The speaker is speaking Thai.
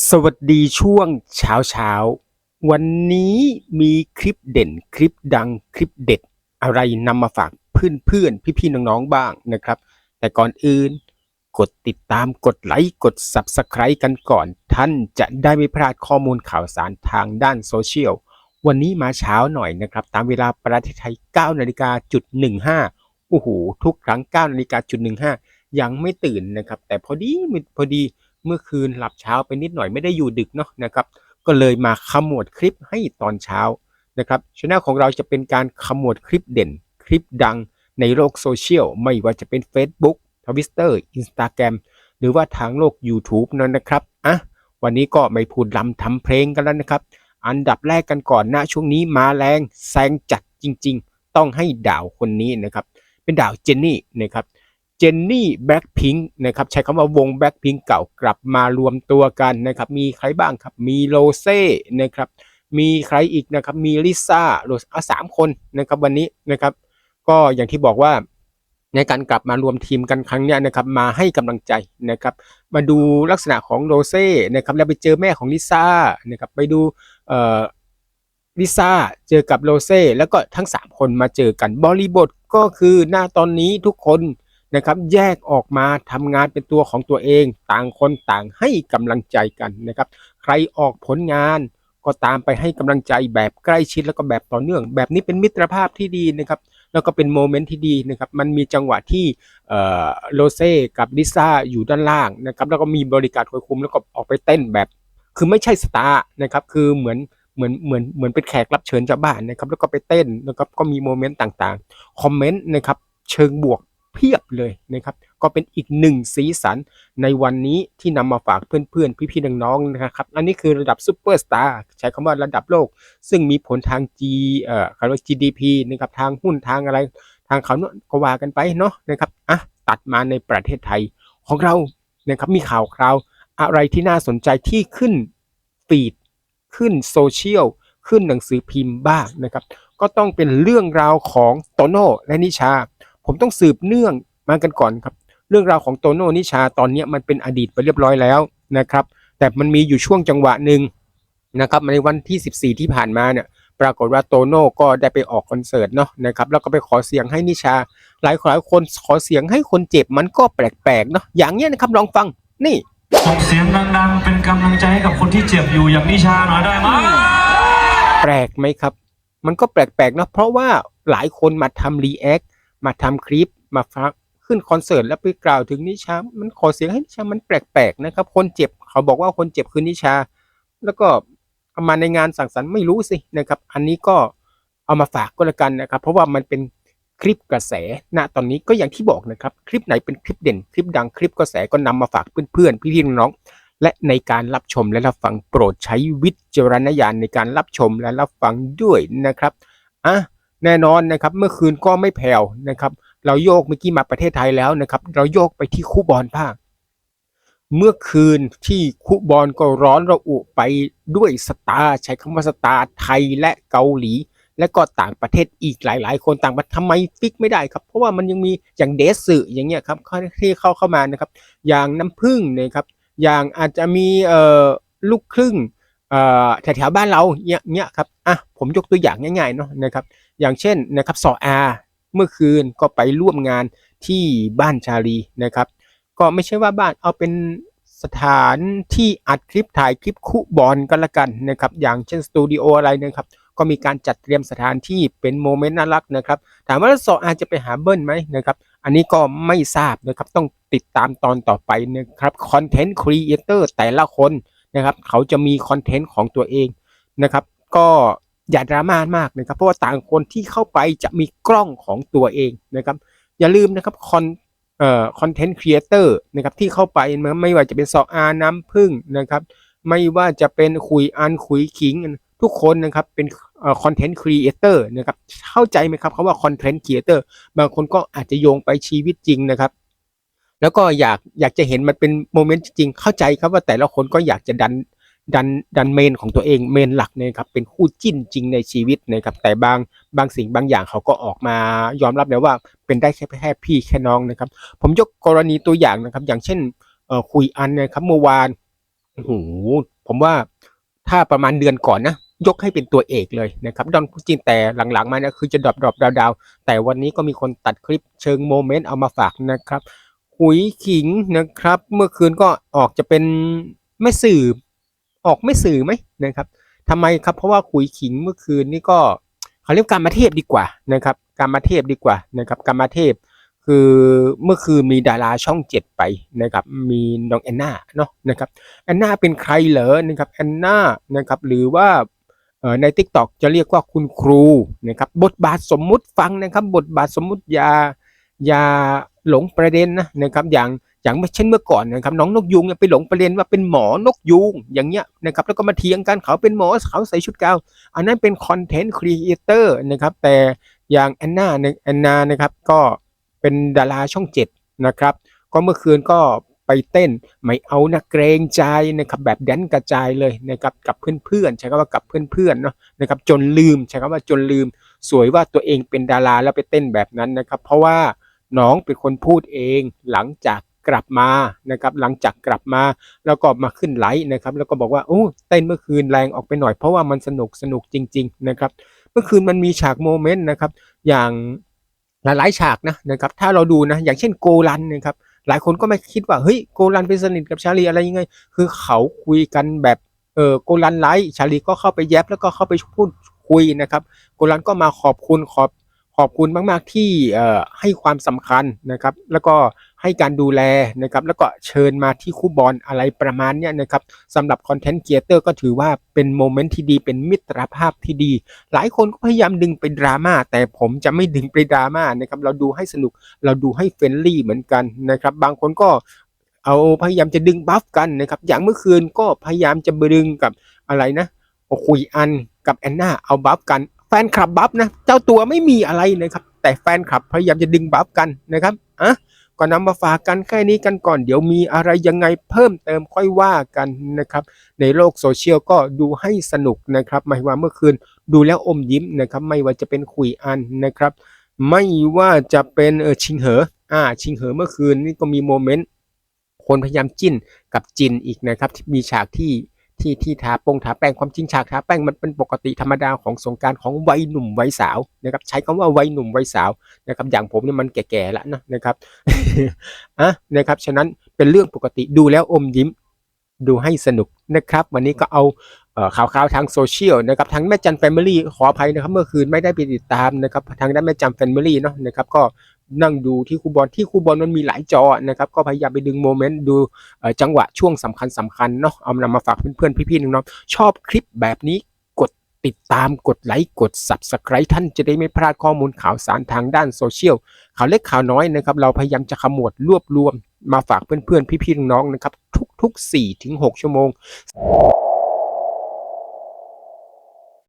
สวัสดีช่วงเช้าเช้าวันนี้มีคลิปเด่นคลิปดังคลิปเด็ดอะไรนำมาฝากเพื่อนเพื่อนๆพี่น้องๆบ้างนะครับ แต่ก่อนอื่น กดติดตามกดไลค์กด Subscribe กันก่อน ท่านจะได้ไม่พลาดข้อมูลข่าวสารทางด้านโซเชียลวันนี้มาเช้าหน่อยนะครับ ตามเวลาประเทศไทย9นาฬิกาจุด15โอ้โหทุกครั้ง9นาฬิกาจุด15ยังไม่ตื่นนะครับ แต่พอดีพอดี เมื่อคืนหลับเช้าไปนิดหน่อยไม่ได้อยู่ดึกเนาะนะครับ ก็เลยมาขมวดคลิปให้ตอนเช้านะครับช anel ของเราจะเป็นการขมวดคลิปเด่น คลิปดังในโลกโซเชียล ไม่ว่าจะเป็น Facebook Twitter Instagram หรือว่าทางโลก YouTube นั่นนะครับอะวันนี้ก็ไม่พูดลำทำเพลงกันแล้วนะครับ อันดับแรกกันก่อนนะช่วงนี้มาแรงแซงจัดจริง ๆ ต้องให้ดาวคนนี้นะครับ เป็นดาวเจนนี่นะครับเจนนี่แบ็คพิงค์นะครับใช้คำว่าวงแบ็คพิงค์เก่ากลับมารวมตัวกันนะครับมีใครบ้างครับมีโรเซ่นะครับมีใครอีกนะครับมีลิซ่าโรสอะสามคนนะครับวันนี้นะครับก็อย่างที่บอกว่าในการกลับมารวมทีมกันครั้งนี้นะครับมาให้กำลังใจนะครับมาดูลักษณะของโรเซ่นะครับแล้วไปเจอแม่ของลิซ่านะครับไปดูเอ่อลิซ่าเจอกับโรเซ่แล้วก็ทั้งสามคนมาเจอกันบริบทก็คือหน้าตอนนี้ทุกคน นะครับ แยกออกมาทำงานเป็นตัวของตัวเอง ต่างคนต่างให้กำลังใจกันนะครับ ใครออกผลงานก็ตามไปให้กำลังใจแบบใกล้ชิดแล้วก็แบบต่อเนื่อง แบบนี้เป็นมิตรภาพที่ดีนะครับ แล้วก็เป็นโมเมนต์ที่ดีนะครับ มันมีจังหวะที่โรเซ่กับลิซ่าอยู่ด้านล่างนะครับ แล้วก็มีบริการคอยคุมแล้วก็ออกไปเต้นแบบ คือไม่ใช่สตาร์นะครับ คือเหมือนเหมือนเหมือนเหมือนเป็นแขกรับเชิญชาวบ้านนะครับ แล้วก็ไปเต้นนะครับก็มีโมเมนต์ต่างๆ คอมเมนต์นะครับ เชิงบวก เพียบเลยนะครับ ก็เป็นอีกหนึ่งสีสันในวันนี้ที่นำมาฝากเพื่อนๆ พี่ๆน้องๆนะครับ อันนี้คือระดับซูเปอร์สตาร์ใช้คำว่าระดับโลก ซึ่งมีผลทาง G เอ่อคำว่า GDP นะครับทางหุ้นทางอะไร ทางเขาเนอะก็ว่ากันไปเนาะนะครับอะตัดมาในประเทศไทยของเรานะครับมีข่าวคราวอะไรที่น่าสนใจที่ขึ้นฟีดขึ้นโซเชียลขึ้นหนังสือพิมพ์บ้างนะครับ ก็ต้องเป็นเรื่องราวของโตโน่และนิชา ผมต้องสืบเนื่องมากันก่อนครับ เรื่องราวของโตโน่นิชาตอนเนี้ยมันเป็นอดีตไปเรียบร้อยแล้วนะครับ แต่มันมีอยู่ช่วงจังหวะหนึ่งนะครับในวันที่ 14 ที่ผ่านมาเนี่ยปรากฏว่าโตโน่ก็ได้ไปออกคอนเสิร์ตเนาะนะครับแล้วก็ไปขอเสียงให้นิชา หลายหลายคนขอเสียงให้คนเจ็บมันก็แปลกๆเนาะอย่างเงี้ยนะครับลองฟังนี่ส่งเสียงดังๆเป็นกำลังใจให้กับคนที่เจ็บอยู่อย่างนิชาหน่อยได้ไหมแปลกไหมครับ มันก็แปลกๆนะเพราะว่าหลายคนมาทำรีแอค มาทำคลิปมาฟังขึ้นคอนเสิร์ตแล้วไปกล่าวถึงนิชา มันขอเสียงให้นิชา มันแปลกๆนะครับ คนเจ็บเขาบอกว่าคนเจ็บคือนิชา แล้วก็เอามาในงานสังสรรค์ไม่รู้สินะครับ อันนี้ก็เอามาฝากก็แล้วกันนะครับ เพราะว่ามันเป็นคลิปกระแส ณ ตอนนี้ก็อย่างที่บอกนะครับ คลิปไหนเป็นคลิปเด่น คลิปดัง คลิปกระแสก็นำมาฝากเพื่อนๆ พี่ๆ น้องๆ และในการรับชมและรับฟังโปรดใช้วิจารณญาณในการรับชมและรับฟังด้วยนะครับ อะ แน่นอนนะครับเมื่อคืนก็ไม่แผ่วนะครับเราโยกเมื่อกี้มาประเทศไทยแล้วนะครับเราโยกไปที่คู่บอลภาค เมื่อคืนที่คู่บอลก็ร้อนระอุไปด้วยสตาร์ใช้คำว่าสตาร์ไทยและเกาหลี และก็ต่างประเทศอีกหลาย ๆ คนต่างประเทศทำไมฟิกไม่ได้ครับ เพราะว่ามันยังมีอย่างเดสึอย่างเงี้ยครับที่เข้าเข้ามานะครับ อย่างน้ำผึ้งนะครับ อย่างอาจจะมีเอ่อลูกครึ่งเอ่อแถวๆบ้านเราเนี้ยเนี้ยครับ อะ ผมยกตัวอย่างง่ายๆเนาะนะครับ อย่างเช่นนะครับสออาเมื่อคืนก็ไปร่วมงานที่บ้านชาลีนะครับ ก็ไม่ใช่ว่าบ้านเอาเป็นสถานที่อัดคลิปถ่ายคลิปคุบอลก็แล้วกันนะครับ อย่างเช่นสตูดิโออะไรนะครับ ก็มีการจัดเตรียมสถานที่เป็นโมเมนต์น่ารักนะครับ ถามว่าสออาจะไปหาเบิ้ลไหมนะครับ อันนี้ก็ไม่ทราบนะครับ ต้องติดตามตอนต่อไปนะครับคอนเทนต์ครีเอเตอร์แต่ละคนนะครับ เขาจะมีคอนเทนต์ของตัวเองนะครับ ก็ อย่าดราม่ามากนะครับ เพราะว่าต่างคนที่เข้าไปจะมีกล้องของตัวเองนะครับ อย่าลืมนะครับคอนเอ่อคอนเทนต์ครีเอเตอร์นะครับที่เข้าไปไม่ว่าจะเป็นซออาน้ำพึ่งนะครับ ไม่ว่าจะเป็นคุยอันคุยขิง ทุกคนนะครับเป็นคอนเทนต์ครีเอเตอร์นะครับเข้าใจไหมครับคำว่าคอนเทนต์ครีเอเตอร์บางคนก็อาจจะโยงไปชีวิตจริงนะครับแล้วก็อยากอยากจะเห็นมันเป็นโมเมนต์จริงเข้าใจครับว่าแต่ละคนก็อยากจะดัน ดันดันเมนของตัวเองเมนหลักเนะครับเป็นคู่จิ้นจริงในชีวิตนะครับแต่บางบางสิ่งบางอย่างเขาก็ออกมายอมรับแล้วว่าเป็นได้แค่แค่พี่แค่น้องนะครับ ผมยกกรณีตัวอย่างนะครับ อย่างเช่นเอ่อคุยอันนะครับเมื่อวานโอ้โหผมว่าถ้าประมาณเดือนก่อนนะยกให้เป็นตัวเอกเลยนะครับดอนคูจริงแต่หลังๆมานะคือจะดรอปดรอปดาวดาวแต่วันนี้ก็มีคนตัดคลิปเชิงโมเมนต์เอามาฝากนะครับหุยขิงนะครับ เมื่อคืนก็ออกจะเป็นไม่สื่อ ออกไม่สื่อไหมนะครับทำไมครับเพราะว่าขุยขิงเมื่อคืนนี่ก็เขาเรียกการมาเทพดีกว่านะครับการมาเทพดีกว่านะครับการมาเทพคือเมื่อคืนมีดาราช่องเจ็ดไปนะครับมีน้องแอนนาเนาะนะครับแอนนาเป็นใครเหรอนะครับแอนนานะครับหรือว่าใน t ิ k t o k จะเรียกว่าคุณครูนะครับบทบาทสมมุติฟังนะครับบทบาทสมมุติอย่าอย่าหลงประเด็นนะนะครับอย่าง อย่างเช่นเมื่อก่อนนะครับน้องนกยูงเนี่ยไปหลงประเด็นว่าเป็นหมอนกยูงอย่างเงี้ยนะครับแล้วก็มาเถียงกันเขาเป็นหมอเขาใส่ชุดกาว อันนั้นเป็นคอนเทนต์ครีเอเตอร์นะครับแต่อย่างแอนนาแอนนานะครับก็เป็นดาราช่องเจ็ดนะครับก็เมื่อคืนก็ไปเต้นไม่เอานะเกรงใจนะครับแบบแดนกระจายเลยนะครับกับเพื่อนๆใช้คำว่ากับเพื่อนๆเนาะนะครับจนลืมใช้คำว่าจนลืม สวยว่าตัวเองเป็นดาราแล้วไปเต้นแบบนั้นนะครับเพราะว่าน้องเป็นคนพูดเองหลังจาก กลับมานะครับหลังจากกลับมาแล้วก็มาขึ้นไลฟ์นะครับแล้วก็บอกว่าโอ้เต้นเมื่อคืนแรงออกไปหน่อยเพราะว่ามันสนุกสนุกจริง ๆ นะครับ เมื่อคืนมันมีฉากโมเมนต์นะครับอย่างหลายๆฉากนะนะครับถ้าเราดูนะอย่างเช่นโกลันนะครับหลายคนก็ไม่คิดว่าเฮ้ยโกลันเป็นสนิทกับชาลีอะไรยังไง คือเขาคุยกันแบบเออโกลันไลฟ์ชาลีก็เข้าไปแยบแล้วก็เข้าไปพูดคุยนะครับโกลันก็มาขอบคุณขอบขอบคุณมาก ๆ ที่เอ่อให้ความสำคัญนะครับ แล้วก็ ให้การดูแลนะครับแล้วก็เชิญมาที่คู่บอลอะไรประมาณเนี้ยนะครับสำหรับคอนเทนต์เกียร์เตอร์ก็ถือว่าเป็นโมเมนต์ที่ดีเป็นมิตรภาพที่ดี หลายคนก็พยายามดึงไปดราม่าแต่ผมจะไม่ดึงไปดราม่านะครับเราดูให้สนุกเราดูให้เฟรนลี่เหมือนกันนะครับบางคนก็เอาพยายามจะดึงบัฟกันนะครับอย่างเมื่อคืนก็พยายามจะดึงกับอะไรนะคุยอันกับแอนนาเอาบัฟกันแฟนคลับบัฟนะเจ้าตัวไม่มีอะไรนะครับแต่แฟนคลับพยายามจะดึงบัฟกันนะครับอะ ก็นำมาฝากกันแค่นี้กันก่อนเดี๋ยวมีอะไรยังไงเพิ่มเติมค่อยว่ากันนะครับในโลกโซเชียลก็ดูให้สนุกนะครับไม่ว่าเมื่อคืนดูแล้วอมยิ้มนะครับไม่ว่าจะเป็นขุยอันนะครับ ไม่ว่าจะเป็นเออชิงเหออ่าชิงเหอเมื่อคืนนี่ก็มีโมเมนต์คนพยายามจิ้นกับจินอีกนะครับ มีฉากที่ ที่ที่ทาปงทาแป้งความจริงฉากทาแป้งมันเป็นปกติธรรมดาของสงการของวัยหนุ่มวัยสาวนะครับใช้คำว่าวัยหนุ่มวัยสาวนะครับอย่างผมเนี่ยมันแก่ๆแล้วนะนะครับอะนะครับฉะนั้นเป็นเรื่องปกติดูแล้วอมยิ้มดูให้สนุกนะครับ วันนี้ก็เอาเอ่อข่าวๆทางโซเชียลนะครับทางแม่จันแฟมิลี่ขออภัยนะครับเมื่อคืนไม่ได้ไปติดตามนะครับทางด้านแม่จันแฟมิลี่เนาะนะครับก็ นั่งดูที่คูบอลที่คูบอลมันมีหลายจอนะครับก็พยายามไปดึงโมเมนต์ดูจังหวะช่วงสำคัญสำคัญเนาะเอานำมาฝากเพื่อนๆพี่ๆน้องๆชอบคลิปแบบนี้กดติดตามกดไลค์กด subscribe ท่านจะได้ไม่พลาดข้อมูลข่าวสารทางด้านโซเชียลข่าวเล็กข่าวน้อยนะครับเราพยายามจะขมวดรวบรวมมาฝากเพื่อนๆพี่ๆน้องๆนะครับทุกๆ4-6 ชั่วโมง